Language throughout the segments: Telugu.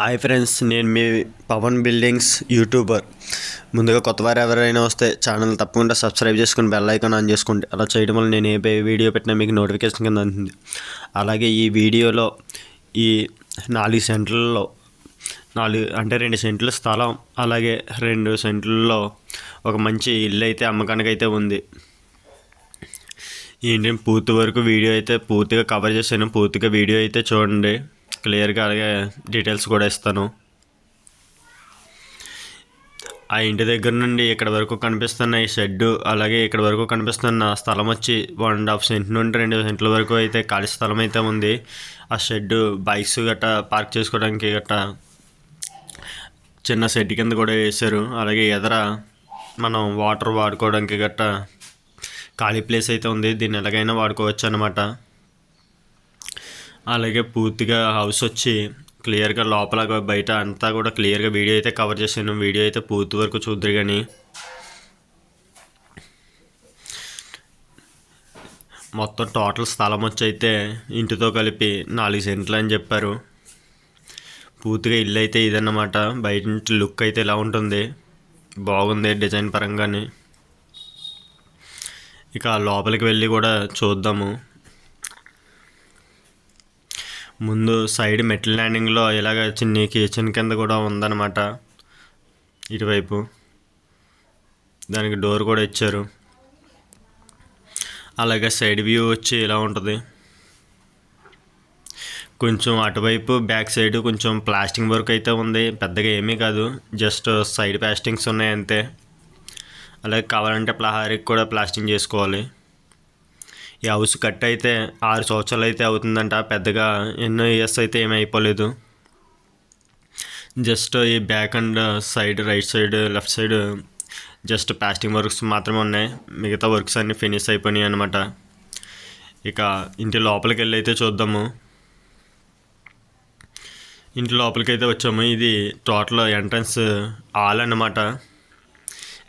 హాయ్ ఫ్రెండ్స్ నేను మీ పవన్ బిల్డింగ్స్ యూట్యూబర్ ముందుగా కొత్త వారు ఎవరైనా వస్తే ఛానల్ తప్పకుండా సబ్స్క్రైబ్ చేసుకుని బెల్ ఐకాన్ ఆన్ చేసుకోండి అలా చేయడం వల్ల నేను ఏ వీడియో పెట్టినా మీకు నోటిఫికేషన్ కింద అందుతుంది అలాగే ఈ వీడియోలో ఈ నాలుగు సెంట్లలో నాలుగు అంటే రెండు సెంట్ల స్థలం అలాగే రెండు సెంట్లలో ఒక మంచి ఇల్లు అయితే అమ్మకానికి అయితే ఉంది. ఈ పూర్తి వరకు వీడియో అయితే పూర్తిగా కవర్ చేశాను. పూర్తిగా వీడియో అయితే చూడండి. క్లియర్గా అలాగే డీటెయిల్స్ కూడా ఇస్తాను. ఆ ఇంటి దగ్గర నుండి ఇక్కడ వరకు కనిపిస్తున్న ఈ షెడ్డు అలాగే ఇక్కడ వరకు కనిపిస్తున్న స్థలం వచ్చి వన్ అండ్ హాఫ్ సెంట్ నుండి రెండు సెంట్ల వరకు అయితే ఖాళీ స్థలం అయితే ఉంది. ఆ షెడ్డు బైక్స్ గట్రా పార్క్ చేసుకోవడానికి గట్టా చిన్న షెడ్ కింద కూడా వేశారు. అలాగే ఎదర మనం వాటర్ వాడుకోవడానికి గట్రా ఖాళీ ప్లేస్ అయితే ఉంది. దీన్ని ఎలాగైనా వాడుకోవచ్చు అనమాట అలాగే పూర్తిగా హౌస్ వచ్చి క్లియర్గా లోపల బయట అంతా కూడా క్లియర్గా వీడియో అయితే కవర్ చేశాను వీడియో అయితే పూర్తి వరకు చూద్దరు కానీ మొత్తం టోటల్ స్థలం వచ్చి అయితే ఇంటితో కలిపి నాలుగు సెంట్లు అని చెప్పారు. పూర్తిగా ఇల్లు అయితే ఇదన్నమాట. బయట నుంచి లుక్ అయితే ఇలా ఉంటుంది? బాగుంది డిజైన్ పరంగానే. ఇక లోపలికి వెళ్ళి కూడా చూద్దాము. ముందు సైడ్ మెటల్ ల్యాండింగ్లో ఇలాగ చిన్న కిచెన్ కింద కూడా ఉందన్నమాట. ఇటువైపు. దానికి డోర్ కూడా ఇచ్చారు. అలాగే సైడ్ వ్యూ వచ్చి ఇలా ఉంటుంది. కొంచెం అటువైపు బ్యాక్ సైడ్ కొంచెం ప్లాస్టింగ్ వర్క్ అయితే ఉంది. పెద్దగా ఏమీ కాదు. జస్ట్ సైడ్ ప్లాస్టింగ్స్ ఉన్నాయి అంతే. అలాగే కావాలంటే ప్లహారీకి కూడా ప్లాస్టింగ్ చేసుకోవాలి. ఈ హౌస్ కట్ అయితే ఆరు సంవత్సరాలు అయితే అవుతుందంట. పెద్దగా ఎన్నో ఇయర్స్ అయితే ఏమీ అయిపోలేదు. జస్ట్ ఈ back and side right side left side just plastering works మాత్రమే ఉన్నాయి. మిగతా వర్క్స్ అన్నీ ఫినిష్ అయిపోయినాయి అనమాట ఇక ఇంటి లోపలికి వెళ్ళి అయితే చూద్దాము. ఇంటి లోపలికి అయితే వచ్చాము. ఇది టోటల్ ఎంట్రన్స్ హాల్ అన్నమాట.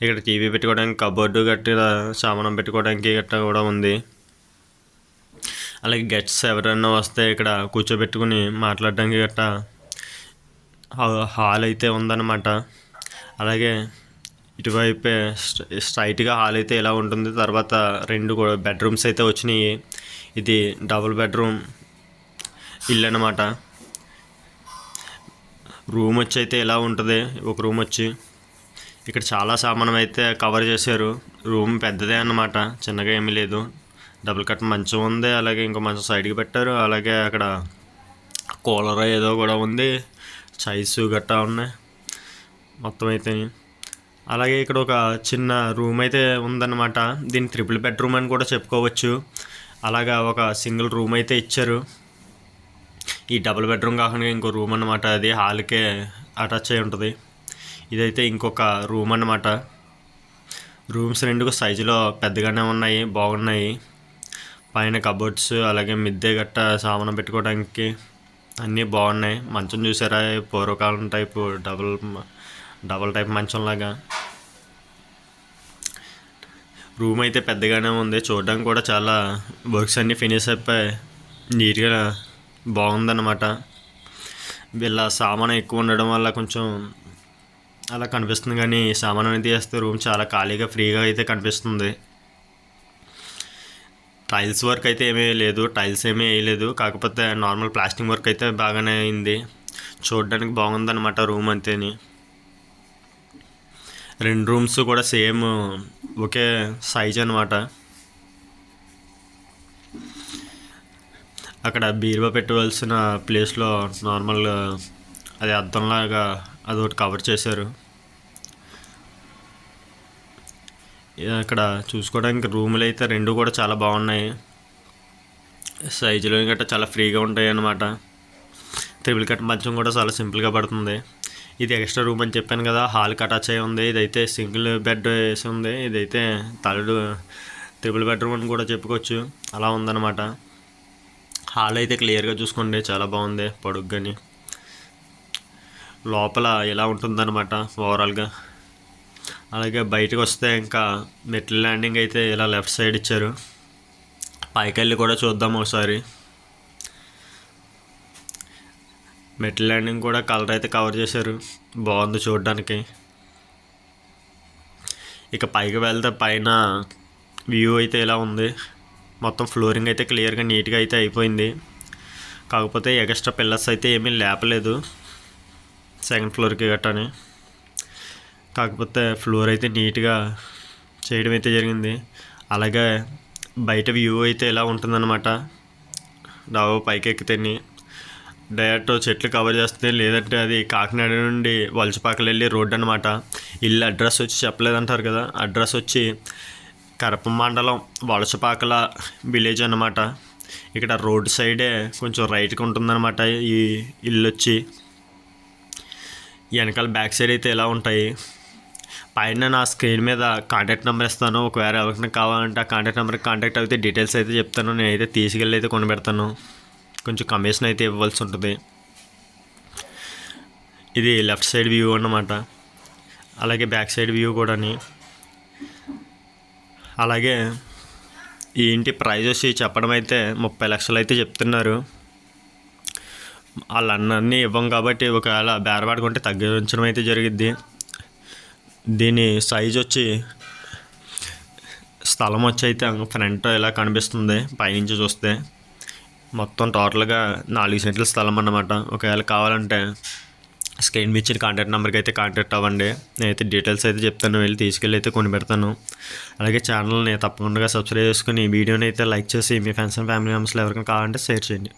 ఇక్కడ టీవీ పెట్టుకోవడానికి కబోర్డు గట్టి సామానం పెట్టుకోవడానికి గట్రా కూడా ఉంది. అలాగే గెస్ట్స్ ఎవరైనా వస్తే ఇక్కడ కూర్చోబెట్టుకుని మాట్లాడడానికి గట్రా హాల్ అయితే ఉందన్నమాట. అలాగే ఇటువైపే స్ట్రైట్గా హాల్ అయితే ఇలా ఉంటుంది తర్వాత రెండు కూడా బెడ్రూమ్స్ అయితే వచ్చినాయి. ఇది డబుల్ బెడ్రూమ్ ఇల్లు అన్నమాట. రూమ్ వచ్చి అయితే ఇలా ఉంటుంది ఒక రూమ్ వచ్చి. ఇక్కడ చాలా సామానం అయితే కవర్ చేశారు. రూమ్ పెద్దదే అన్నమాట చిన్నగా ఏమీ లేదు. డబుల్ కట్ మంచం ఉంది అలాగే ఇంకో మంచం సైడ్కి పెట్టారు అలాగే అక్కడ కూలర్ ఏదో కూడా ఉంది చైస్ గట్టా ఉన్నాయి మొత్తం అయితే. అలాగే ఇక్కడ ఒక చిన్న రూమ్ అయితే ఉందన్నమాట దీన్ని ట్రిపుల్ బెడ్రూమ్ అని కూడా చెప్పుకోవచ్చు. అలాగా ఒక సింగిల్ రూమ్ అయితే ఇచ్చారు. ఈ డబుల్ బెడ్రూమ్ కాకుండా ఇంకో రూమ్ అన్నమాట అది హాల్కే అటాచ్ అయి ఉంటుంది. ఇదైతే ఇంకొక రూమ్ అన్నమాట. రూమ్స్ రెండు సైజులో పెద్దగానే ఉన్నాయి బాగున్నాయి. పైన కబోర్డ్స్ అలాగే మిద్దె గట్ట సామాను పెట్టుకోవడానికి అన్నీ బాగున్నాయి. మంచం చూసారా? పూర్వకాలం టైపు డబుల్ డబుల్ టైప్ మంచంలాగా రూమ్ అయితే పెద్దగానే ఉంది. చూడడానికి కూడా చాలా వర్క్స్ అన్నీ ఫినిష్ అయిపోయి నీట్గా బాగుందన్నమాట. వీళ్ళ సామాన్ ఎక్కువ ఉండడం వల్ల కొంచెం అలా కనిపిస్తుంది కానీ సామాన్ అనేది వేస్తే రూమ్ చాలా ఖాళీగా ఫ్రీగా అయితే కనిపిస్తుంది. టైల్స్ వర్క్ అయితే ఏమీ లేదు టైల్స్ ఏమీ వేయలేదు. కాకపోతే నార్మల్ ప్లాస్టింగ్ వర్క్ అయితే బాగానే అయింది. చూడడానికి బాగుందన్నమాట రూమ్ అంతేని. రెండు రూమ్స్ కూడా సేమ్ ఒకే సైజ్ అనమాట అక్కడ బీరువా పెట్టవలసిన ప్లేస్లో నార్మల్ అది అద్దంలాగా ఒకటి కవర్ చేశారు. అక్కడ చూసుకోవడానికి రూములు అయితే రెండు కూడా చాలా బాగున్నాయి. సైజులో గట్రా చాలా ఫ్రీగా ఉంటాయి అన్నమాట త్రిబుల్ కట్ మంచం కూడా చాలా సింపుల్గా పడుతుంది. ఇది ఎక్స్ట్రా రూమ్ అని చెప్పాను కదా హాల్కి అటాచ్ అయి ఉంది. ఇదైతే సింగిల్ బెడ్ వేసి ఉంది. ఇదైతే తలుడు త్రిబుల్ బెడ్రూమ్ అని కూడా చెప్పుకోవచ్చు. అలా ఉందన్నమాట. హాల్ అయితే క్లియర్గా చూసుకోండి చాలా బాగుంది పొడుగ్గాని. లోపల ఎలా ఉంటుందన్నమాట ఓవరాల్గా అలాగే బయటకు వస్తే ఇంకా మెట్ల ల్యాండింగ్ అయితే ఇలా లెఫ్ట్ సైడ్ ఇచ్చారు. పైకి వెళ్ళి కూడా చూద్దాం ఒకసారి. మెట్ల ల్యాండింగ్ కూడా కలర్ అయితే కవర్ చేశారు. బాగుంది చూడడానికి. ఇక పైకి వెళ్తే పైన వ్యూ అయితే ఇలా ఉంది. మొత్తం ఫ్లోరింగ్ అయితే క్లియర్గా నీట్గా అయితే అయిపోయింది. కాకపోతే ఎక్స్ట్రా పిల్లర్స్ అయితే ఏమీ లేపలేదు. సెకండ్ ఫ్లోర్కి గట్టని. కాకపోతే ఫ్లోర్ అయితే నీట్గా చేయడం అయితే జరిగింది. అలాగే బయట వ్యూ అయితే ఇలా ఉంటుందన్నమాట. డాబా పైకి ఎక్కితేని డైరెక్ట్ చెట్లు కవర్ చేస్తే లేదంటే అది కాకినాడ నుండి వలసపాకలు వెళ్ళి రోడ్ అనమాట ఇల్లు అడ్రస్ వచ్చి చెప్పలేదంటారు కదా. అడ్రస్ వచ్చి కరప మండలం వలసపాకల విలేజ్ అనమాట ఇక్కడ రోడ్ సైడే కొంచెం రైట్కి ఉంటుందన్నమాట ఈ ఇల్లు వచ్చి వెనకాల బ్యాక్ సైడ్ అయితే ఎలా ఉంటాయి. పైన నా స్క్రీన్ మీద కాంటాక్ట్ నెంబర్ ఇస్తాను. ఒకవేళ ఎవరికైనా కావాలంటే ఆ కాంటాక్ట్ నెంబర్కి కాంటాక్ట్ అయితే డీటెయిల్స్ అయితే చెప్తాను. నేనైతే తీసుకెళ్ళి అయితే కొనబెడతాను కొంచెం కమిషన్ అయితే ఇవ్వాల్సి ఉంటుంది. ఇది లెఫ్ట్ సైడ్ వ్యూ అన్నమాట. అలాగే బ్యాక్ సైడ్ వ్యూ కూడాని. అలాగే ఈ ఇంటి ప్రైజ్ వచ్చి చెప్పడం అయితే ముప్పై లక్షలు అయితే చెప్తున్నారు. వాళ్ళన్నీ ఇవ్వం కాబట్టి ఒకవేళ బేరబాడుకుంటే తగ్గించడం అయితే జరిగిద్ది. దీని సైజ్ వచ్చి స్థలం వచ్చి అయితే ఫ్రంట్ ఇలా కనిపిస్తుంది? పైనుంచి చూస్తే మొత్తం టోటల్గా నాలుగు సెంట్ల స్థలం అన్నమాట. ఒకవేళ కావాలంటే స్క్రీన్ మీద ఇచ్చిన కాంటాక్ట్ నెంబర్కి అయితే కాంటాక్ట్ అవ్వండి. నేనైతే డీటెయిల్స్ అయితే చెప్తాను. వెళ్ళి తీసుకెళ్ళి అయితే కొని పెడతాను. అలాగే ఛానల్ని తప్పకుండా సబ్స్క్రైబ్ చేసుకుని ఈ వీడియోని అయితే లైక్ చేసి మీ ఫ్రెండ్స్ అండ్ ఫ్యామిలీ మెంబర్స్లో ఎవరికైనా కావాలంటే షేర్ చేయండి.